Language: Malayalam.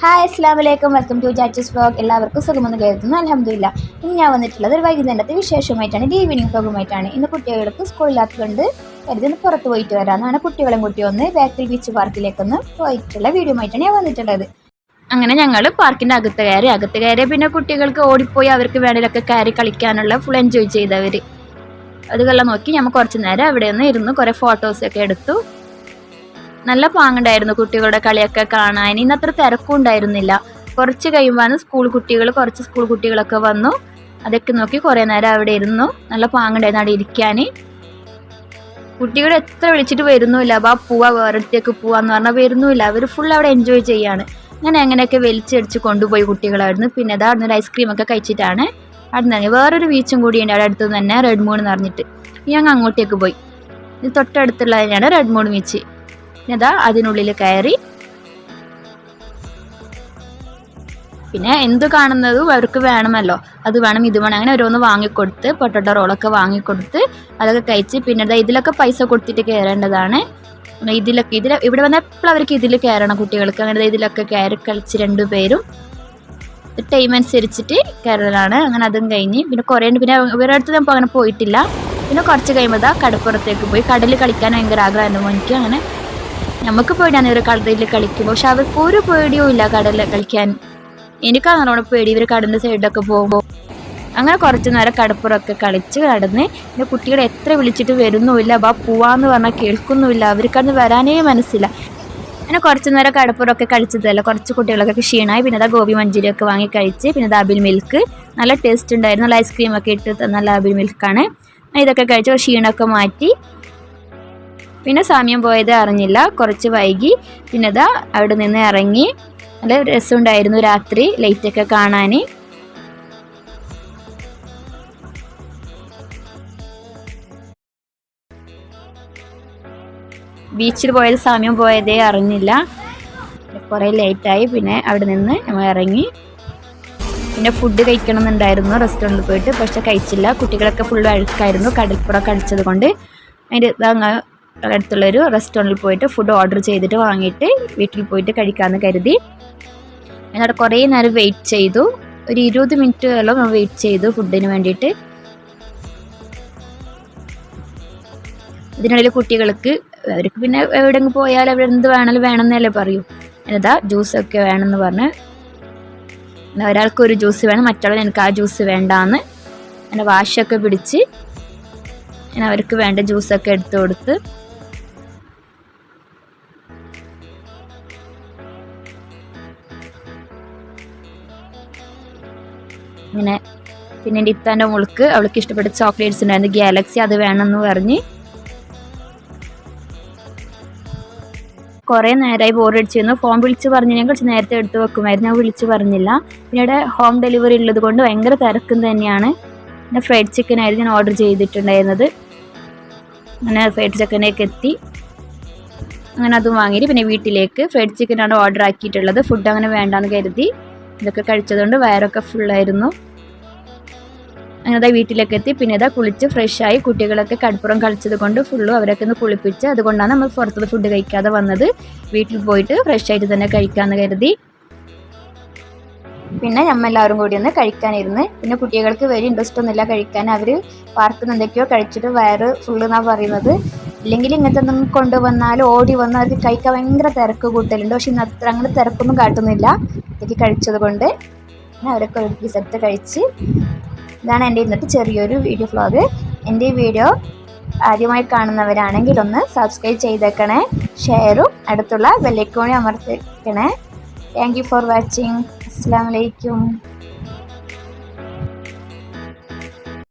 ഹായ് അസ്സാം വലൈക്കും വെൽക്കം ടു ജാച്ചസ് ബ്ലോഗ് എല്ലാവർക്കും സുഖമെന്ന് കരുതുന്നു. അലഹമില്ല ഇന്ന് ഞാൻ വന്നിട്ടുള്ളത് ഒരു വൈകുന്നേരത്തെ വിശേഷമായിട്ടാണ് ഇത് ഈവനിങ് വ്ലോഗുമായിട്ടാണ് ഇന്ന് കുട്ടികൾക്ക് സ്കൂളിലാത്തതുകൊണ്ട് കരുതി പുറത്ത് പോയിട്ട് വരാമെന്നാണ് കുട്ടികളും കുട്ടി ഒന്ന് ബാക്കിൽ ബീച്ച് പാർക്കിലേക്കൊന്ന് പോയിട്ടുള്ള വീഡിയോ ആയിട്ടാണ് ഞാൻ വന്നിട്ടുള്ളത്. അങ്ങനെ ഞങ്ങൾ പാർക്കിന്റെ അകത്ത് കയറി അകത്ത് കയറി പിന്നെ കുട്ടികൾക്ക് ഓടിപ്പോയി അവർക്ക് വേണേലൊക്കെ കയറി കളിക്കാനുള്ള ഫുൾ എൻജോയ് ചെയ്തവർ അതുകളെല്ലാം നോക്കി ഞമ്മ കുറച്ച് നേരം അവിടെ നിന്ന് ഇരുന്ന് കുറേ ഫോട്ടോസൊക്കെ എടുത്തു. നല്ല പാങ്ങുണ്ടായിരുന്നു കുട്ടികളുടെ കളിയൊക്കെ കാണാൻ. ഇന്ന് അത്ര തിരക്കും ഉണ്ടായിരുന്നില്ല. കുറച്ച് കഴിയുമ്പോൾ സ്കൂൾ കുട്ടികൾ കുറച്ച് സ്കൂൾ കുട്ടികളൊക്കെ വന്നു. അതൊക്കെ നോക്കി കുറേ നേരം അവിടെ ഇരുന്നു. നല്ല പാങ്ങുണ്ടായിരുന്നു അവിടെ ഇരിക്കാൻ. കുട്ടികൾ എത്ര വിളിച്ചിട്ട് വരുന്നുമില്ല. ബാ പോവാ വേറെടുത്തേക്ക് പോവാന്ന് പറഞ്ഞാൽ വരുന്നുമില്ല. അവർ ഫുൾ അവിടെ എൻജോയ് ചെയ്യാണ്. ഞാൻ അങ്ങനെയൊക്കെ വലിച്ചടിച്ച് കൊണ്ടുപോയി കുട്ടികളായിരുന്നു. പിന്നെ അത് അവിടെ ഒരു ഐസ്ക്രീം ഒക്കെ കഴിച്ചിട്ടാണ് അവിടെ നിന്ന് വേറൊരു ബീച്ചും കൂടി ഉണ്ട്. അവിടെ അടുത്ത് തന്നെ റെഡ് മൂൺ എന്ന് പറഞ്ഞിട്ട്. ഞങ്ങൾ അങ്ങോട്ടേക്ക് പോയി. ഇത് തൊട്ടടുത്തുള്ള തന്നെയാണ് റെഡ് മൂൺ ബീച്ച് പിന്നെ അതിനുള്ളിൽ കയറി. പിന്നെ എന്ത് കാണുന്നതും അവർക്ക് വേണമല്ലോ. അത് വേണം ഇത് വേണം. അങ്ങനെ ഓരോന്ന് വാങ്ങിക്കൊടുത്ത് പൊട്ടറ്റോ റോളൊക്കെ വാങ്ങിക്കൊടുത്ത് അതൊക്കെ കഴിച്ച് പിന്നെ ഇതിലൊക്കെ പൈസ കൊടുത്തിട്ട് കയറേണ്ടതാണ്. ഇതിലൊക്കെ ഇതിൽ ഇവിടെ വന്നപ്പോൾ അവർക്ക് ഇതിൽ കയറണം കുട്ടികൾക്ക്. അങ്ങനെ ഇതിലൊക്കെ കയറി കളിച്ച് രണ്ടുപേരും ടൈം അനുസരിച്ചിട്ട് കയറലാണ്. അങ്ങനെ അതും കഴിഞ്ഞ് പിന്നെ കുറേ പിന്നെ ഇവരുടെ അടുത്ത് ഞാൻ അങ്ങനെ പോയിട്ടില്ല. പിന്നെ കുറച്ച് കഴിയുമ്പോൾ കടപ്പുറത്തേക്ക് പോയി. കടലിൽ കളിക്കാൻ ഭയങ്കര ആഗ്രഹം എനിക്ക് അങ്ങനെ നമുക്ക് പേടിയാണ് ഇവർ കടലിൽ കളിക്കുമ്പോൾ പക്ഷെ അവർക്ക് ഒരു പേടിയും ഇല്ല കടലിൽ കളിക്കാൻ. എനിക്കാണ് നല്ലോണം പേടി. ഇവർ കടലിന്റെ സൈഡിലൊക്കെ പോകുമ്പോൾ അങ്ങനെ കുറച്ച് നേരം കടപ്പുറമൊക്കെ കളിച്ച് കടന്ന് എന്റെ കുട്ടികളെ എത്ര വിളിച്ചിട്ട് വരുന്നുമില്ല. ബാ പോവാന്ന് പറഞ്ഞാൽ കേൾക്കുന്നുമില്ല. അവർക്കന്ന് വരാനേ മനസ്സില്ല. അങ്ങനെ കുറച്ച് നേരം കടപ്പുറമൊക്കെ കഴിച്ചതല്ല കുറച്ച് കുട്ടികളൊക്കെ ക്ഷീണമായി പിന്നെ അതാ ഗോപി മഞ്ചൂരി ഒക്കെ വാങ്ങി കഴിച്ച് പിന്നെ അബിൽ മിൽക്ക് നല്ല ടേസ്റ്റ് ഉണ്ടായിരുന്നു. നല്ല ഐസ്ക്രീം ഒക്കെ ഇട്ട് നല്ല അബിൽ മിൽക്കാണ് ഇതൊക്കെ കഴിച്ച് ക്ഷീണമൊക്കെ മാറ്റി പിന്നെ സമയം പോയത് അറിഞ്ഞില്ല. കുറച്ച് വൈകി. പിന്നെ ഇതാ അവിടെ നിന്ന് ഇറങ്ങി. നല്ല രസമുണ്ടായിരുന്നു രാത്രി. ലൈറ്റൊക്കെ കാണാൻ ബീച്ചിൽ പോയത് സമയം പോയതേ അറിഞ്ഞില്ല. കുറേ ലേറ്റായി പിന്നെ അവിടെ നിന്ന് നമ്മൾ ഇറങ്ങി. പിന്നെ ഫുഡ് കഴിക്കണം എന്നുണ്ടായിരുന്നു റെസ്റ്റോറന്റിൽ പോയിട്ട്. പക്ഷെ കഴിച്ചില്ല. കുട്ടികളൊക്കെ ഫുള്ള് അഴുക്കായിരുന്നു. കടൽപ്പുറം കളിച്ചത് കൊണ്ട് അതിന്റെ അടുത്തുള്ളൊരു റെസ്റ്റോറന്റിൽ പോയിട്ട് ഫുഡ് ഓർഡർ ചെയ്തിട്ട് വാങ്ങിയിട്ട് വീട്ടിൽ പോയിട്ട് കഴിക്കാമെന്ന് കരുതി. എന്നിട്ട് കുറേ നേരം വെയിറ്റ് ചെയ്തു. ഒരു ഇരുപത് മിനിറ്റോളം വെയിറ്റ് ചെയ്തു ഫുഡിന് വേണ്ടിയിട്ട്. ഇതിനിടയിൽ കുട്ടികൾക്ക് അവർക്ക് പിന്നെ എവിടെങ്കിലും പോയാൽ അവിടെ എന്ത് വേണമെങ്കിലും വേണമെന്നല്ലേ പറയൂ. എന്നതാ ജ്യൂസൊക്കെ വേണമെന്ന് പറഞ്ഞ്. ഒരാൾക്ക് ഒരു ജ്യൂസ് വേണം മറ്റുള്ള എനിക്ക് ആ ജ്യൂസ് വേണ്ടാന്ന് അങ്ങനെ വാശൊക്കെ പിടിച്ച് ഞാൻ അവർക്ക് വേണ്ട ജ്യൂസൊക്കെ എടുത്തു കൊടുത്ത് ഇങ്ങനെ പിന്നെ എന്റെ ഇത്താന്റെ മുൾക്ക് അവൾക്ക് ഇഷ്ടപ്പെട്ട ചോക്ലേറ്റ്സ് ഉണ്ടായിരുന്നു. ഗാലക്സി അത് വേണമെന്ന് പറഞ്ഞ് കുറേ നേരമായി ബോറടിച്ചിരുന്നു ഫോൺ വിളിച്ച് പറഞ്ഞു ഞാൻ കുറച്ച് നേരത്തെ എടുത്ത് വെക്കുമായിരുന്നു. ഞാൻ വിളിച്ച് പറഞ്ഞില്ല. പിന്നീട് ഹോം ഡെലിവറി ഉള്ളത് കൊണ്ട് ഭയങ്കര തിരക്കും തന്നെയാണ്. പിന്നെ ഫ്രൈഡ് ചിക്കൻ ആയിരുന്നു ഞാൻ ഓർഡർ ചെയ്തിട്ടുണ്ടായിരുന്നത്. അങ്ങനെ ഫ്രൈഡ് ചിക്കനേക്ക് എത്തി. അങ്ങനെ അതും വാങ്ങിയിട്ട് പിന്നെ വീട്ടിലേക്ക് ഫ്രൈഡ് ചിക്കനാണ് ഓർഡർ ആക്കിയിട്ടുള്ളത്. ഫുഡ് അങ്ങനെ വേണ്ടാന്ന് കരുതി. ഇതൊക്കെ കഴിച്ചതുകൊണ്ട് വയറൊക്കെ ഫുള്ളായിരുന്നു അങ്ങനെ അതാ വീട്ടിലേക്ക് എത്തി. പിന്നെ ഇതാ കുളിച്ച് ഫ്രഷായി കുട്ടികളൊക്കെ കടുപ്പുറം കളിച്ചത് കൊണ്ട് ഫുള്ളും അവരൊക്കെ ഒന്ന് കുളിപ്പിച്ച് അതുകൊണ്ടാണ് നമ്മൾ പുറത്തുനിന്ന് ഫുഡ് കഴിക്കാതെ വന്നത്. വീട്ടിൽ പോയിട്ട് ഫ്രഷ് ആയിട്ട് തന്നെ കഴിക്കാമെന്ന് കരുതി. പിന്നെ നമ്മൾ എല്ലാവരും കൂടി ഒന്ന് കഴിക്കാനിരുന്ന്. പിന്നെ കുട്ടികൾക്ക് വലിയ ഇൻട്രസ്റ്റ് ഒന്നുമില്ല കഴിക്കാൻ. അവർ പാർക്കിൽ നിന്ന് എന്തൊക്കെയോ കഴിച്ചിട്ട് വയറ് ഫുള്ള് എന്നാണ് പറയുന്നത്. ഇല്ലെങ്കിൽ ഇങ്ങനത്തെ എന്തെങ്കിലും കൊണ്ടുവന്നാൽ ഓടി വന്ന് അവർക്ക് കഴിക്കാൻ ഭയങ്കര തിരക്ക് കൂട്ടലുണ്ട്. പക്ഷെ ഇന്ന് അത്ര അങ്ങനെ തിരക്കൊന്നും കാട്ടുന്നില്ല. എനിക്ക് കഴിച്ചത് കൊണ്ട് പിന്നെ അവരൊക്കെ ഒരു പീസ് കഴിച്ച് ഇതാണ് എന്റെ ഇന്നത്തെ ചെറിയൊരു വീഡിയോ ഫ്ലോഗ് എന്റെ ഈ വീഡിയോ ആദ്യമായി കാണുന്നവരാണെങ്കിൽ ഒന്ന് സബ്സ്ക്രൈബ് ചെയ്തേക്കണേ. ഷെയറും അടുത്തുള്ള ബെല്ലൈക്കോണി അമർത്തിക്കണേ താങ്ക് യു ഫോർ വാച്ചിങ് അസ്സാം വലൈക്കും